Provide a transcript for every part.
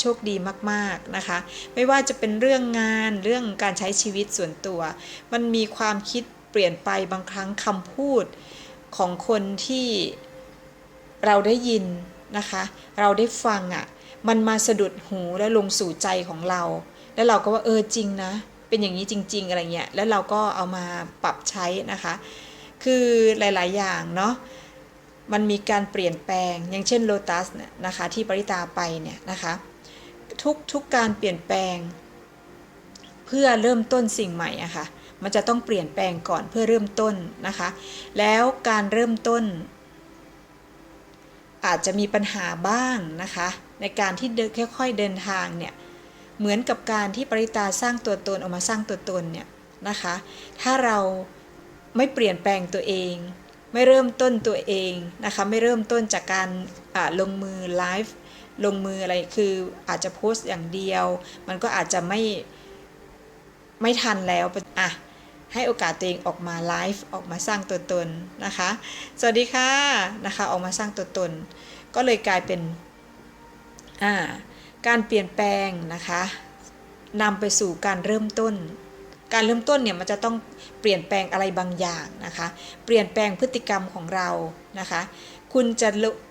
โชคดีมากๆนะคะ ไม่ว่าจะเป็นเรื่องงานเรื่องการใช้ชีวิตส่วนตัว มันมีความคิดเปลี่ยนไปบางครั้งคำพูดของคนที่เราได้ยินนะคะ เราได้ฟังอะ่ะ มันมาสะดุดหูและลงสู่ใจของเรา แล้วเราก็ว่าเออจริงนะ เป็นอย่างนี้จริง ๆ อะไรเงี้ย แล้วเราก็เอามาปรับใช้นะคะ คือหลาย ๆ อย่างเนาะมันมีการเปลี่ยนแปลง อย่างเช่นโลตัสเนี่ยนะคะ ที่ปริตาไปเนี่ยนะคะ ทุกทุกการเปลี่ยนแปลง เพื่อเริ่มต้นสิ่งใหม่อะคะ่ะ มันจะต้องเปลี่ยนแปลงก่อนเพื่อเริ่มต้นนะคะ แล้วการเริ่มต้น อาจจะมีปัญหาบ้างนะคะ ในการที่ค่อยๆเดินทางเนี่ย เหมือนกับการที่ปริตาสร้างตัวตนออกมาสร้างตัวตนเนี่ยนะคะ ถ้าเราไม่เปลี่ยนแปลงตัวเอง ไม่เริ่มต้นตัวเองนะคะ ไม่เริ่มต้นจากการลงมือไลฟ์ ลงมืออะไรคืออาจจะโพสต์อย่างเดียว มันก็อาจจะไม่ไม่ทันแล้วอะให้โอกาสตัวเองออกมาไลฟ์ออกมาสร้างตัวตนนะคะ สวัสดีค่ะนะคะออกมาสร้างตัวตน ก็เลยกลายเป็นอ่าการเปลี่ยนแปลงนะคะนำไปสู่การเริ่มต้น การเริ่มต้นเนี่ยมันจะต้องเปลี่ยนแปลงอะไรบางอย่างนะคะ เปลี่ยนแปลงพฤติกรรมของเรานะคะ คุณจะ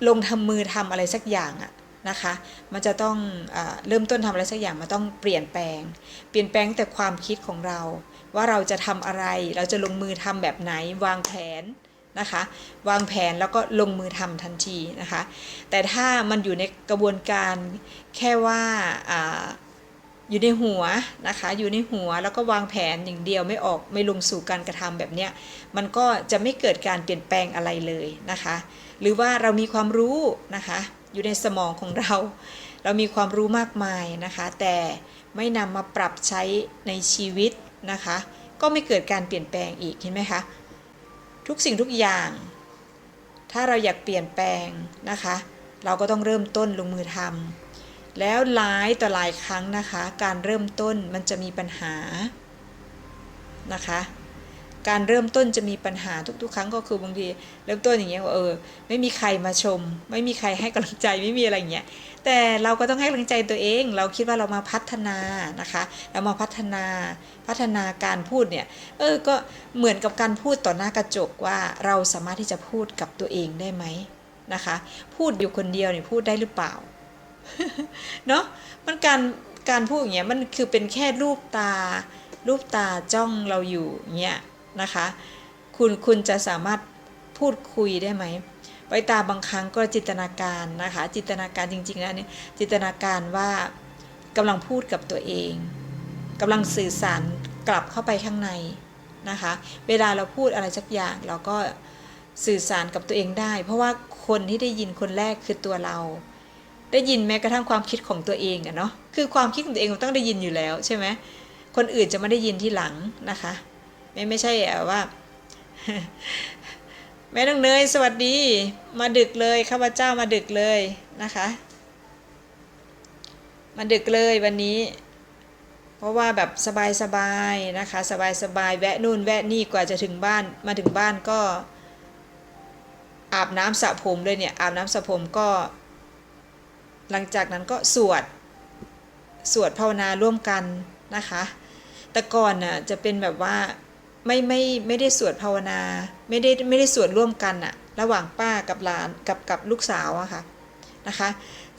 ลงทำมือทำอะไรสักอย่างอะ นะคะ มันจะต้องอเริ่มต้นทำอะไรสักอย่างมันต้องเปลี่ยนแปลง เปลี่ยนแปลงแต่ความคิดของเรา ว่าเราจะทำอะไร เราจะลงมือทำแบบไหน วางแผนนะคะ วางแผนแล้วก็ลงมือทำทันทีนะคะ แต่ถ้ามันอยู่ในกระบวนการแค่ว่าออยู่ในหัวนะคะ อยู่ในหัวแล้วก็วางแผนอย่างเดียวไม่ออกไม่ลงสู่การกระทำแบบเนี้ย มันก็จะไม่เกิดการเปลี่ยนแปลงอะไรเลยนะคะ หรือว่าเรามีความรู้นะคะ อยู่ในสมองของเรา เรามีความรู้มากมายนะคะ แต่ไม่นำมาปรับใช้ในชีวิตนะคะ ก็ไม่เกิดการเปลี่ยนแปลงอีกเห็นไหมคะ ทุกสิ่งทุกอย่าง ถ้าเราอยากเปลี่ยนแปลงนะคะ เราก็ต้องเริ่มต้นลงมือทำแล้วหลายต่อหลายครั้งนะคะ การเริ่มต้นมันจะมีปัญหานะคะ การเริ่มต้นจะมีปัญหาทุก ๆ ครั้งก็คือบางทีเริ่มต้นอย่างเงี้ยว่าเออไม่มีใครมาชม ไม่มีใครให้กำลังใจไม่มีอะไรอย่างเงี้ยแต่เราก็ต้องให้กำลังใจตัวเอง เราคิดว่าเรามาพัฒนานะคะ เรามาพัฒนาพัฒนาการพูดเนี่ยเออก็เหมือนกับการพูดต่อหน้ากระจกว่าเราสามารถที่จะพูดกับตัวเองได้ไหมนะคะ พูดอยู่คนเดียวเนี่ยพูดได้หรือเปล่าเนาะมันการการพูดอย่างเงี้ยมันคือเป็นแค่รูปตา รูปตาจ้องเราอยู่เงี้ย นะคะ คุณคุณจะสามารถพูดคุยได้ไหมไว้ตาบางครั้งก็จินตนาการนะคะ จินตนาการจริงๆนะนี่จินตนาการว่ากำลังพูดกับตัวเองกำลังสื่อสารกลับเข้าไปข้างในนะคะ เวลาเราพูดอะไรสักอย่างเราก็สื่อสารกับตัวเองได้ เพราะว่าคนที่ได้ยินคนแรกคือตัวเรา ได้ยินแม้กระทั่งความคิดของตัวเองอะเนาะคือความคิดของตัวเองมันต้องได้ยินอยู่แล้วใช่ไหมคนอื่นจะไม่ได้ยินที่หลังนะคะ ไม่ไม่ใช่ว่าแม่น้องเนยสวัสดี มาดึกเลยข้าพเจ้ามาดึกเลยนะคะ มาดึกเลยวันนี้ เพราะว่าแบบสบายๆนะคะ สบายๆแวะนู่นแวะนี่กว่าจะถึงบ้านมาถึงบ้านก็ อาบน้ำสระผมเลยเนี่ยอาบน้ำสระผมก็ หลังจากนั้นก็สวด สวดภาวนาร่วมกันนะคะ แต่ก่อนน่ะจะเป็นแบบว่า ไม่ไม่ไม่ได้สวดภาวนา ไม่ได้ไม่ได้สวดร่วมกันอะระหว่างป้ากับหลานกับกับลูกสาวอะค่ะนะคะ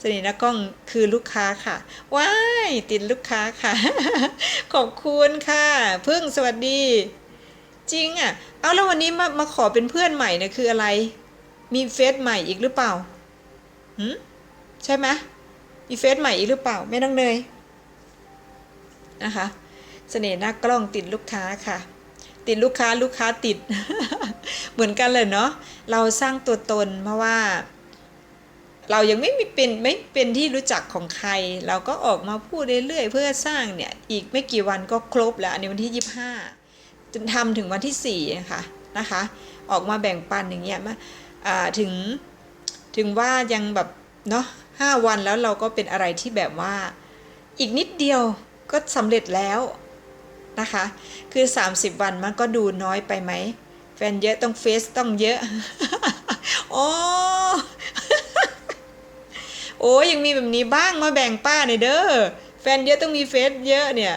สนิทนะกล้องคือลูกค้าค่ะว้ายติดลูกค้าค่ะ ขอบคุณค่ะพึ่งสวัสดี จริงอะเอาแล้ววันนี้มามาขอเป็นเพื่อนใหม่เนี่ยคืออะไร มีเฟซใหม่อีกหรือเปล่าหืมใช่ไหมมีเฟซใหม่อีกหรือเปล่าไม่ต้องเนยนะคะ เสน่ห์หน้ากล้องติดลูกค้าค่ะ ติดลูกค้าลูกค้าติด เหมือนกันเลยเนาะเราสร้างตัวตนเพราะว่า เรายังไม่มีเป็นไม่เป็นที่รู้จักของใคร เราก็ออกมาพูดเรื่อยๆเพื่อสร้างเนี่ย อีกไม่กี่วันก็ครบแล้ว อันนี้วันที่ยี่ห้าจนทำถึงวันที่สี่นะคะนะคะ ออกมาแบ่งปันอย่างเงี้ยมาถึงถึงว่ายังแบบเนาะห้าวันแล้วเราก็เป็นอะไรที่แบบว่า อีกนิดเดียวก็สำเร็จแล้ว นะคะ คือ 30 วันมันก็ดูน้อยไปไหม แฟนเยอะต้องเฟซต้องเยอะ โอ้โอ้ยยังมีแบบนี้บ้างมาแบ่งป้าหน่อยเด้อ แฟนเยอะต้องมีเฟซเยอะเนี่ย